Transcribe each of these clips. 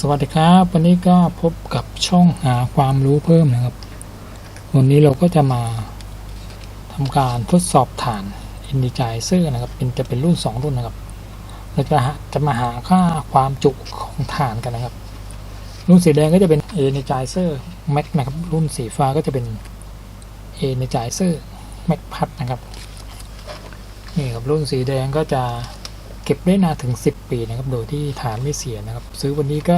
สวัสดีครับ วันนี้ก็พบกับช่องหาความรู้เพิ่มนะครับ วันนี้เราก็จะมาทำการทดสอบฐาน Energizer นะครับ เป็นจะเป็นรุ่น 2 รุ่นนะครับ เราจะจะมาหาค่าความจุของฐานกันนะครับ รุ่นสีแดงก็จะเป็น Energizer Max นะครับ รุ่นสีฟ้าก็จะเป็น Energizer Max พัดนะครับ นี่ครับรุ่นสีแดงก็จะ เก็บได้นานถึง 10 ปีนะครับ โดยที่ฐานไม่เสียนะครับ ซื้อวันนี้ก็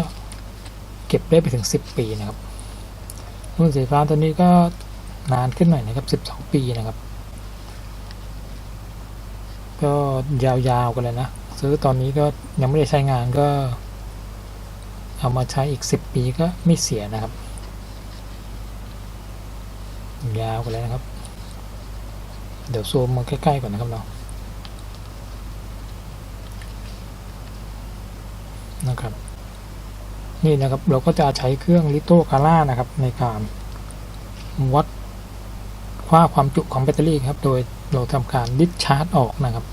เก็บได้ไปถึง 10 ปีนะครับรุ่นสีฟ้าตัวนี้ก็นานขึ้นหน่อยนะครับ 12 ปีนะครับ ก็ยาวๆกันเลยนะ ซื้อตอนนี้ก็ยังไม่ได้ใช้งานก็ เอามาใช้อีก 10 ปีก็ไม่เสียนะครับ ยาวกันเลยนะครับ เดี๋ยวซูมมาใกล้ๆก่อนนะครับเนา นะครับ นี่นะครับเราก็จะใช้เครื่องลิโตคาร่านะครับ ในการวัดค่าความจุของแบตเตอรี่ครับ โดยเราทำการดิสชาร์จออกนะครับ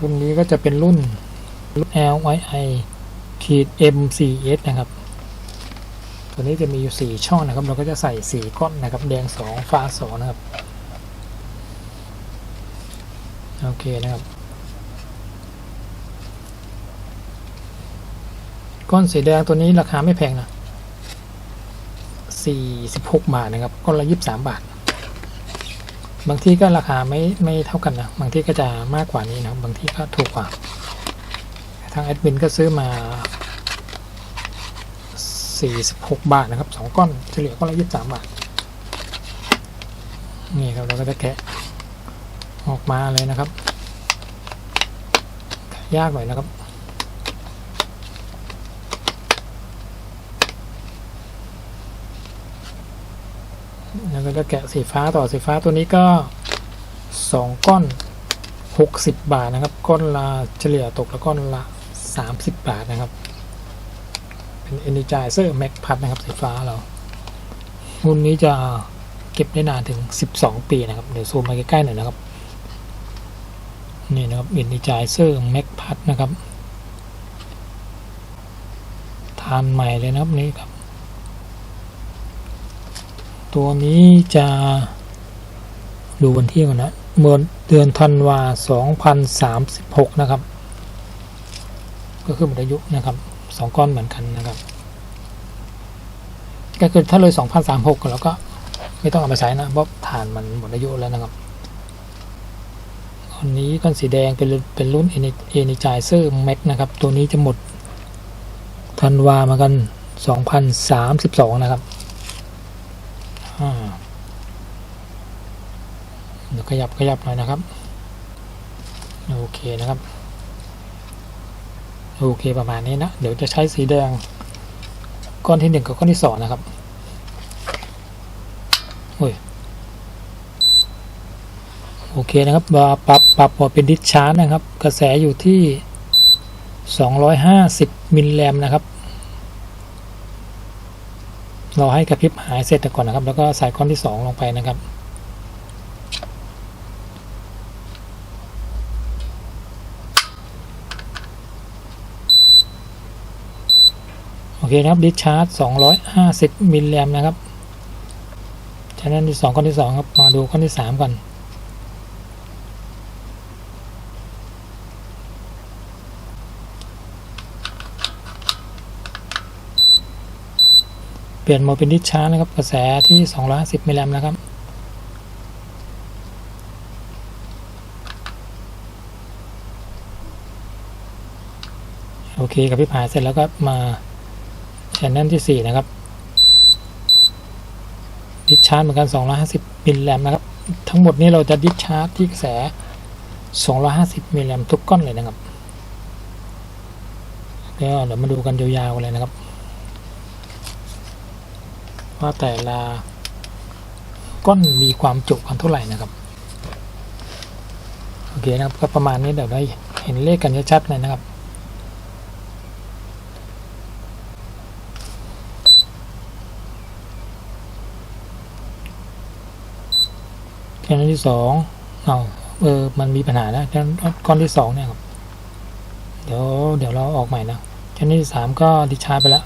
รุ่นนี้ก็จะเป็นรุ่น LYI ขีด M4S นะครับ ตัวนี้จะมีอยู่ 4 ช่องนะครับ เราก็จะใส่ 4 ก้อนนะครับ แดง 2 ฟ้า 2 นะครับ โอเคนะครับ ก้อนสีแดงตัวนี้ราคาไม่แพงนะ46 บาทนะครับก้อนละ 23 บาท บางที่ก็ราคาไม่ไม่เท่ากันนะ บางที่ก็จะมากกว่านี้นะ บางที่ก็ถูกกว่า ทางแอดมินก็ซื้อมา 46 บาทนะครับ 2 ก้อนเฉลี่ยก้อนละ 23 บาท นี่ครับเราก็จะแกะออกมาเลยนะครับ ยากหน่อยนะครับ แล้วก็จะแกะสีฟ้าต่อสีฟ้าตัวนี้ก็ 2 ก้อน 60 บาทนะครับ ก้อนละเฉลี่ยตกละก้อนละ 30 บาทนะครับ เป็น Energizer Max พัดนะครับสีฟ้าเรารุ่นนี้จะเก็บได้นานถึง 12 ปีนะครับ เดี๋ยวซูมมาใกล้ๆหน่อยนะครับ นี่นะครับ Energizer Max พัดนะครับ ทานใหม่เลยนะครับนี่ครับ ตัวนี้จะดูวันที่ก่อนนะเมื่อเดือนธันวา2036นะครับ ก็คือหมดอายุนะครับสองก้อนเหมือนกันนะครับ ก็คือถ้าเลย2036แล้วก็ไม่ต้องเอามาใช้นะเพราะฐานมันหมดอายุแล้วนะครับอันนี้ก้อนสีแดงเป็นเป็นรุ่น Energizer Max นะครับ ตัวนี้จะหมดธันวามากัน 2032 นะครับ อ่าเดี๋ยว ขยับขยับหน่อยนะครับ โอเคนะครับ โอเคประมาณนี้นะ เดี๋ยวจะใช้สีแดง ก้อนที่หนึ่งกับก้อนที่สองนะครับโอ้ยโอเคนะครับปรับปรับปรับพอเป็นดิสชาร์จนะครับ กระแสอยู่ที่ 250 มิลลิแอมนะครับเราให้กระพริบหายเสร็จก่อนนะครับ แล้วก็ใส่ก้อนที่ 2 ลงไปนะครับ เคครับดิชาร์จ250มิลลิแอมนะครับจากนั้นที่2ก้อนที่2ครับมาดูก้อนที่3กันเปลี่ยนโหมดเป็นดิชาร์จนะครับกระแสที่250มิลลิแอมนะครับโอเคกับพี่ผาเสร็จแล้วก็มา แชนนัลที่ 4 นะครับดิชาร์จเหมือนกัน 250มิลลิแอมนะครับ ทั้งหมดนี้เราจะดิชาร์จที่กระแส 250มิลลิแอมทุกก้อนเลยนะครับแล้วเดี๋ยวมาดูกันยาวๆกันเลยนะครับ ว่าแต่ละก้อนมีความจุกันเท่าไหร่นะครับ โอเคนะครับก็ประมาณนี้เดี๋ยวได้เห็นเลขกันชัดๆเลยนะครับ นั้นที่สองเอาเออ มันมีปัญหานะแค่ก้อนที่สองเนี่ยครับ เดี๋ยวเดี๋ยวเราออกใหม่นะแค่ชั้นที่สามก็ดิชาร์ไปแล้ว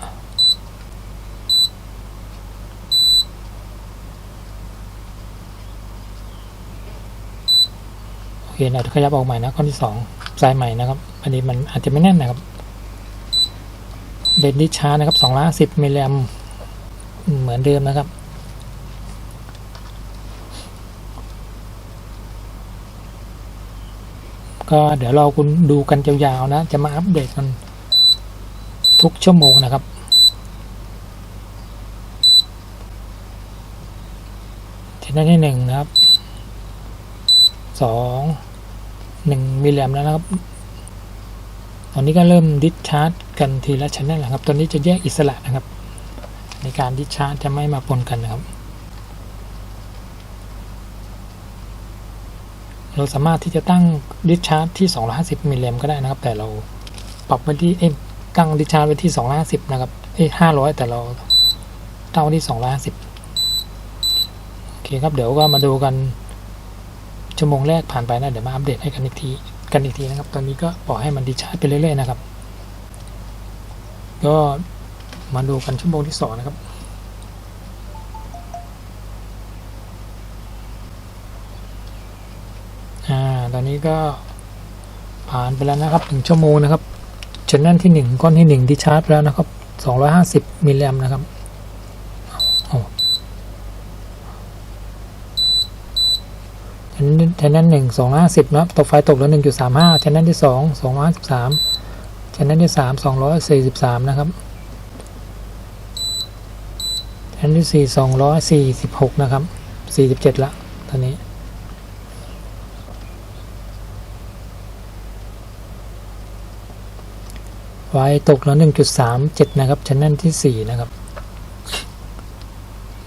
โอเคเราจะขยับออกใหม่นะก้อนที่สองสายใหม่นะครับ อันนี้มันอาจจะไม่แน่นนะครับ เดนดิชาร์นะครับสองล้านสิบมิลลิแอมเหมือนเดิมนะครับ ก็เดี๋ยวเราคุณดูกันยาวๆนะ จะมาอัปเดตกันทุกชั่วโมงนะครับ ที่นั่นที่หนึ่งนะครับสองหนึ่งมิลลิแอมแล้วนะครับ ตอนนี้ก็เริ่มดิสชาร์จกันทีละชั้นนั่นแหละครับ ตอนนี้จะแยกอิสระนะครับ ในการดิสชาร์จจะไม่มาปนกันนะครับ เราสามารถที่จะตั้งดิสชาร์จที่ 250มิลลิแอมก็ได้นะครับ แต่เราปรับไว้ที่เอ้ตั้งดิสชาร์จไว้ที่ 250 นะครับเอ้ย500แต่เราตั้งไว้ที่ 250 โอเคครับ เดี๋ยวก็มาดูกันชั่วโมงแรกผ่านไปนะ เดี๋ยวมาอัปเดตให้กันอีกทีกันอีกทีนะครับ ตอนนี้ก็ปล่อยให้มันดิชาร์จไปเรื่อยๆนะครับ ก็มาดูกันชั่วโมงที่สองนะครับ นี้ก็ผ่านไปแล้วนะครับหนึ่งชั่วโมงนะครับชนนั่นที่หนึ่งก้อนที่หนึ่งที่ชาร์จแล้วนะครับสองร้อยห้าสิบมิลลิแอมนะครับเอาชนนั้นชนแนนหนึ่งสองร้อยห้าสิบนะครับตกไฟตกแล้วหนึ่งจุดสามห้าชนนั้นที่สองสองร้อยสิบสามชนนั้นที่สามสองร้อยสี่สิบสามนะครับชนนั้นที่สี่สองร้อยสี่สิบหกนะครับสี่สิบเจ็ดละตอนนี้ ไฟตกแล้ว1.37 นะครับชั้นแน่นที่ 4 นะครับ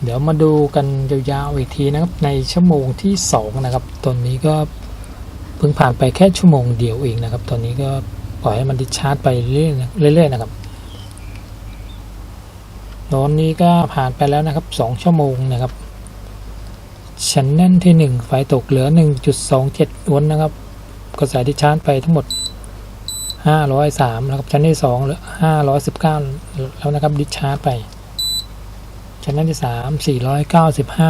เดี๋ยวมาดูกันยาวๆอีกทีนะครับ ในชั่วโมงที่ 2 นะครับ ตอนนี้ก็เพิ่งผ่านไปแค่ชั่วโมงเดียวเองนะครับ ตอนนี้ก็ปล่อยให้มันดิชาร์จไปเรื่อยๆนะครับตอนนี้ก็ผ่านไปแล้วนะครับ 2 ชั่วโมงนะครับชั้นแน่นที่ 1 ไฟตกเหลือ 1.27วลต์นะครับ ก็ใส่ดิชาร์จไปทั้งหมด 503 แล้วครับชั้นที่2เหลือ519 แล้วนะครับดิชาร์จไป ชั้นที่ 3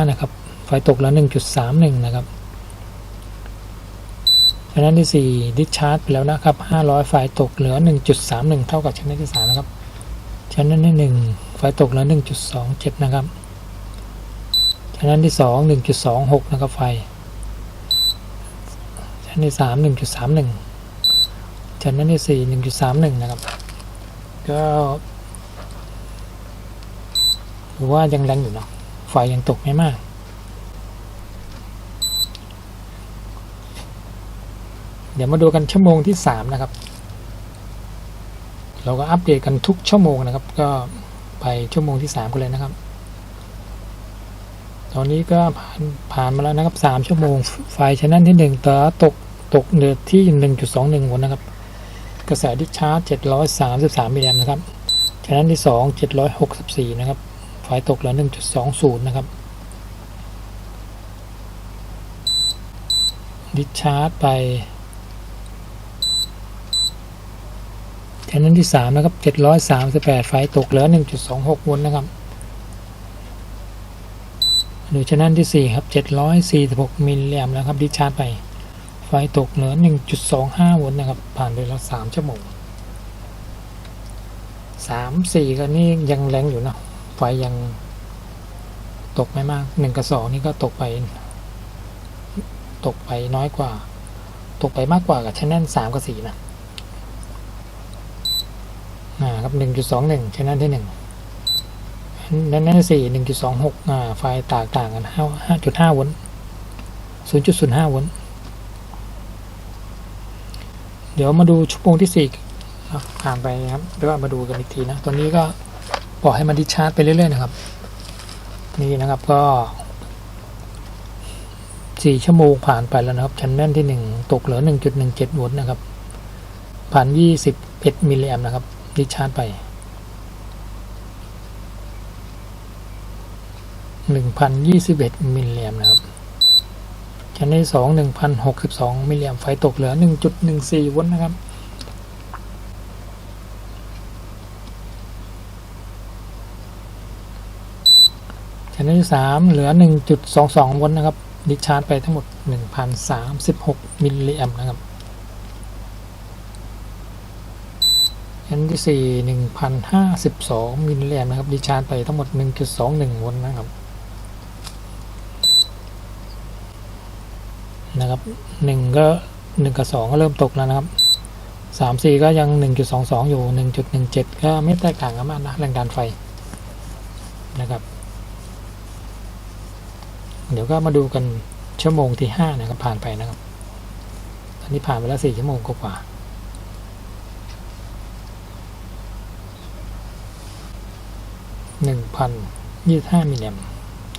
495 นะครับ ไฟตกแล้ว 1.31 นะครับ ชั้นที่ 4 ดิชาร์จไปแล้วนะครับ 500 ไฟตกเหลือ 1.31 เท่ากับชั้นที่ 3 นะครับ ชั้นที่ 1 ไฟตกเหล้ว 1.27 นะครับ ชั้นที่ 2 1.26 นะครับไฟ ชั้นที่ 3 1.31 เทอร์มินที่สี่หนึ่งจุดสามหนึ่งนะครับ ก็ถือว่ายังแรงอยู่เนาะไฟยังตกไม่มาก เดี๋ยวมาดูกันชั่วโมงที่สามนะครับ เราก็อัปเดตกันทุกชั่วโมงนะครับ ก็ไปชั่วโมงที่สามกันเลยนะครับ ตอนนี้ก็ผ่านผ่านมาแล้วนะครับสามชั่วโมง ไฟชั้นนั้นที่หนึ่งแต่ตกตกเดือที่หนึ่งจุดสองหนึ่งวันนะครับ กระแสดิชาร์จ 733 มิลลิแอมป์นะครับฉะนั้นที่ 2 764 นะครับไฟตกแล้ว1.20 นะครับ ดิชาร์จไปฉะนั้นที่ 3 นะครับ 738 ไฟตกเหลือ 1.26 โวลต์นะครับดูฉะนั้นที่ 4 ครับ 746 มิลลิแอมป์นะครับ ดิชาร์จไป ไฟตกเหลือ 1.25 โวลต์นะครับ ผ่านไปแล้ว3ชั่วโมง3 4 ก็นี่ยังแรงอยู่นะ ไฟยังตกไม่มาก 1 กับ 2 นี่ก็ตกไป ตกไปน้อยกว่า ตกไปมากกว่ากับชแนล3กับ 4 นะอ่าครับ 1.21ชแนลที่ 1นั่นนั่นสี่หนึ่งจุดสองหกอ่า ไฟต่างต่างกันห้าห้าจุดห้าโวลต์ศูนย์จุดศูนย์ห้าโวลต์ เดี๋ยวมาดูชั่วโมงที่สี่ผ่านไปนะครับเดี๋ยวมาดูกันอีกทีนะตอนนี้ก็ปล่อยให้มันดิชาร์จไปเรื่อยๆนะครับ นี่นะครับก็สี่ชั่วโมงผ่านไปแล้วนะครับชั้นแน่นที่หนึ่งตกเหลือหนึ่งจุดหนึ่งเจ็ดโวลต์นะครับผ่านยี่สิบเอ็ดมิลลิแอมนะครับ ดิชาร์จไปหนึ่งพันยี่สิบเอ็ดมิลลิแอมนะครับ ชั้นที่สองหนึ่งพันหกสิบสองมิลลิแอมไฟตกเหลือหนึ่งจุดหนึ่งสี่วัตต์นะครับ ชั้นที่สามเหลือหนึ่งจุดสองสองวัตต์นะครับดิชาร์จไปทั้งหมดหนึ่งพันสามสิบหกมิลลิแอมนะครับชั้นที่สี่หนึ่งพันห้าสิบสองมิลลิแอมนะครับดิชาร์จไปทั้งหมดหนึ่งจุดสองหนึ่งวัตต์นะครับ นะครับหนึ่งก็หนึ่งกับสองก็เริ่มตกแล้วนะครับสามสี่ก็ยังหนึ่งจุดสองสองอยู่หนึ่งจุดหนึ่งเจ็ดก็ไม่แตกต่างกันมากนะแรงดันไฟนะครับ เดี๋ยวก็มาดูกันชั่วโมงที่ห้านะครับผ่านไปนะครับ ตอนนี้ผ่านไปแล้วสี่ชั่วโมงกว่าหนึ่งพันยี่สิบห้ามิลลิแอม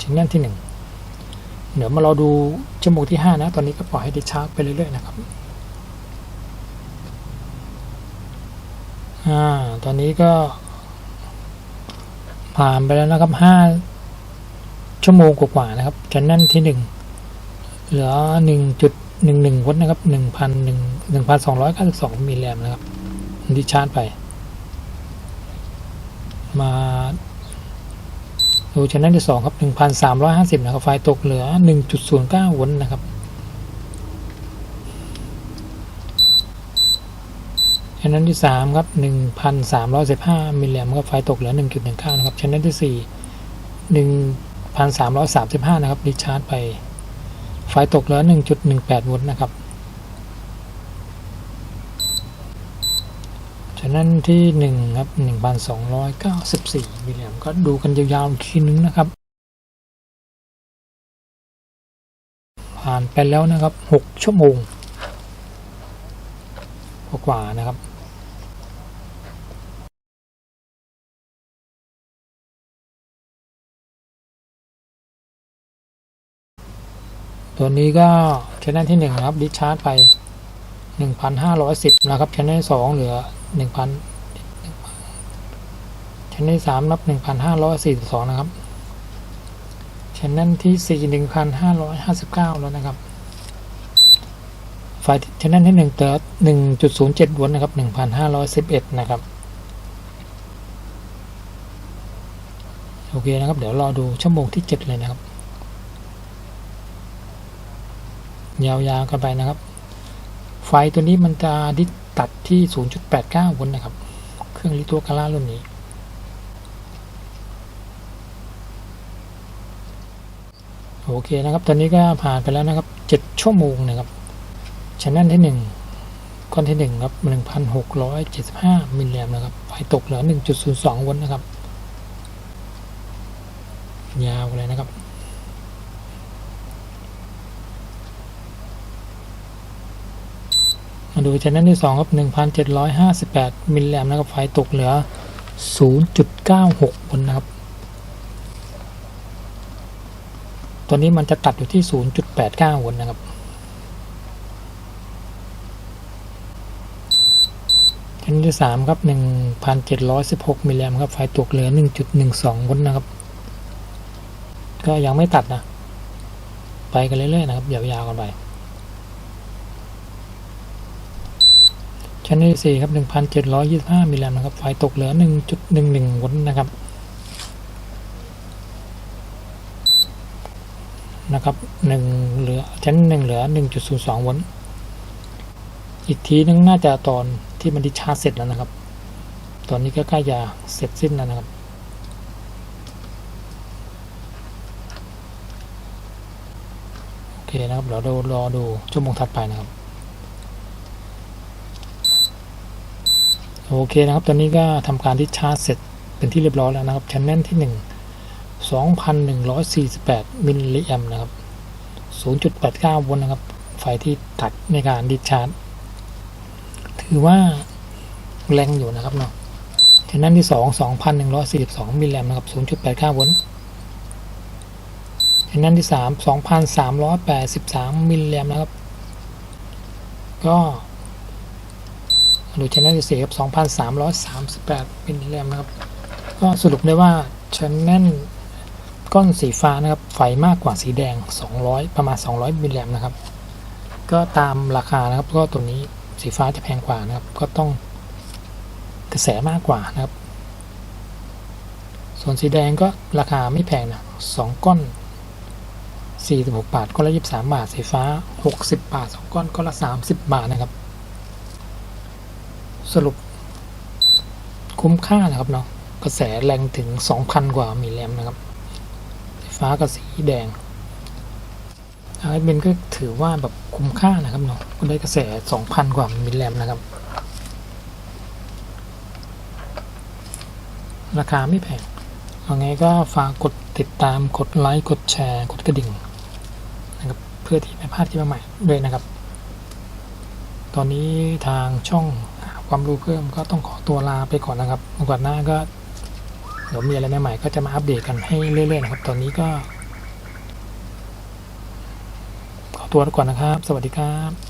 ชิ้นนั่นที่หนึ่ง เดี๋ยวมาเราดูชั่วโมงที่ 5 นะ ตอนนี้ก็ปล่อยให้ดิชาร์จไปเรื่อยๆนะครับอ่าตอนนี้ก็ ผ่านไปแล้วนะครับ 5 ชั่วโมงกว่าๆนะครับจะแน่นที่ 1 เหลือ 1.11วลต์นะครับ1,1 1,292มิลลิแอมป์นะครับดิชาร์จไป มา ดูชแนลที่2ครับ1,350นะครับไฟตกเหลือ1.09โวลต์นะครับชแนลที่3ครับ1,315มิลลิแอมป์ครับไฟตกเหลือ1.19นะครับชแนลที่4 1,335นะครับดิชาร์จไป ไฟตกเหลือ1.18วลต์นะครับฉะนั้นนึ่งครับ หนึ่งพันสองร้อยเก้าสิบสี่มิลลิแอมก็ดูกันยาวๆอีกทีนึงนะครับ ผ่านไปแล้วนะครับหกชั่วโมงกว่านะครับตัวนี้ก็ชแนลที่หนึ่งครับดิชาร์จไปหนึ่งพันห้าร้อยสิบนะครับชแนลสองเหลือ หนึ่งพันชั้นที่สามนับหนึ่งพันห้าร้อยสี่สิบสองนะครับชั้นนั้นที่สี่หนึ่งพันห้าร้อยห้าสิบเก้าแล้วนะครับไฟชั้นนั้นที่หนึ่งเติร์ดหนึ่งจุดศูนย์เจ็ดวลต์นะครับหนึ่งพันห้าร้อยสิบเอ็ดนะครับโอเคนะครับ เดี๋ยวรอดูชั่วโมงที่เจ็ดเลยนะครับ ยาวๆกันไปนะครับ ไฟตัวนี้มันจะดิส ตัดที่ 0.89 โวลต์นะครับ เครื่องลิโตกาล่ารุ่นนี้ โอเคนะครับ ตอนนี้ก็ผ่านไปแล้วนะครับ 7 ชั่วโมงนะครับชแนลที่ 1 ก้อนที่ 1 ครับ 1,675 มิลลิแอมป์นะครับ ไฟตกเหลือ 1.02 โวลต์นะครับ ยาวเลยนะครับ มาดูชแนลที่2ครับ1,758 มิลลิแอมป์นะครับไฟตกเหลือ 0.96โวลต์นะครับ ตัวนี้มันจะตัดอยู่ที่ 0.89โวลต์นะครับชแนลที่3ครับ1,716 มิลลิแอมป์ครับไฟตกเหลือ 1.12โวลต์นะครับ ก็ยังไม่ตัดนะ ไปกันเรื่อยๆนะครับยาวๆกันไป ชั้นที่สี่ครับหนึ่งพันเจ็ดร้อยยี่สิบห้ามิลลิแอมป์นะครับ ไฟตกเหลือหนึ่งจุดหนึ่งหนึ่งโวลต์นะครับ นะครับหนึ่งเหลือชั้นหนึ่งเหลือหนึ่งจุดศูนย์สองโวลต์ อีกทีนึงน่าจะตอนที่มันดิชาร์จเสร็จแล้วนะครับ ตอนนี้ก็ใกล้จะเสร็จสิ้นแล้วนะครับโอเคนะครับเดี๋ยวเรารอดูชั่วโมงถัดไปนะครับ โอเคนะครับ ตอนนี้ก็ทำการดิชาร์จเสร็จเป็นที่เรียบร้อยแล้วนะครับชั้นแน่นที่ 1 2,148 มิลลิแอมนะครับ 0.89 โวลต์นะครับ ไฟที่ตัดในการดิชาร์จ ถือว่าแรงอยู่นะครับเนาะชั้นแน่นที่ 2 2,142 มิลลิแอมนะครับ 0.89 โวลต์ชั้นแน่นที่ 3 2,383 มิลลิแอมนะครับ ก็ ดูชแนลที่สี่ครับ2,338มิลลิแอมป์นะครับก็สรุปได้ว่าชแนลก้อนสีฟ้านะครับไฟมากกว่าสีแดง 200 ประมาณ 200มิลลิแอมป์นะครับ ก็ตามราคานะครับก็ตัวนี้สีฟ้าจะแพงกว่านะครับ ก็ต้องกระแสมากกว่านะครับ ส่วนสีแดงก็ราคาไม่แพงนะ2ก้อน46 บาทก้อนละ 23 บาท สีฟ้า 60 บาท2ก้อนก้อนละ 30 บาทนะครับ สรุป คุ้มค่านะครับเนาะกระแสแรงถึง 2,000 กว่ามิลลิแอมนะครับ ฟ้ากับสีแดงไอ้เบนก็ถือว่าแบบคุ้มค่านะครับเนาะก็ได้กระแส 2,000 กว่ามิลลิแอมนะครับ ราคาไม่แพงเอาไงก็ฝากกดติดตามกดไลค์กดแชร์ กดกระดิ่งนะครับเพื่อที่ไม่พลาดคลิปใหม่ด้วยนะครับ ตอนนี้ทางช่อง ความรู้เพิ่มก็ต้องขอตัวลาไปก่อนนะครับโอกาสหน้าก็เดี๋ยวมีอะไรใหม่ๆก็จะมาอัปเดตกันให้เรื่อยๆนะครับ ตอนนี้ก็ ขอตัวก่อนนะครับ สวัสดีครับ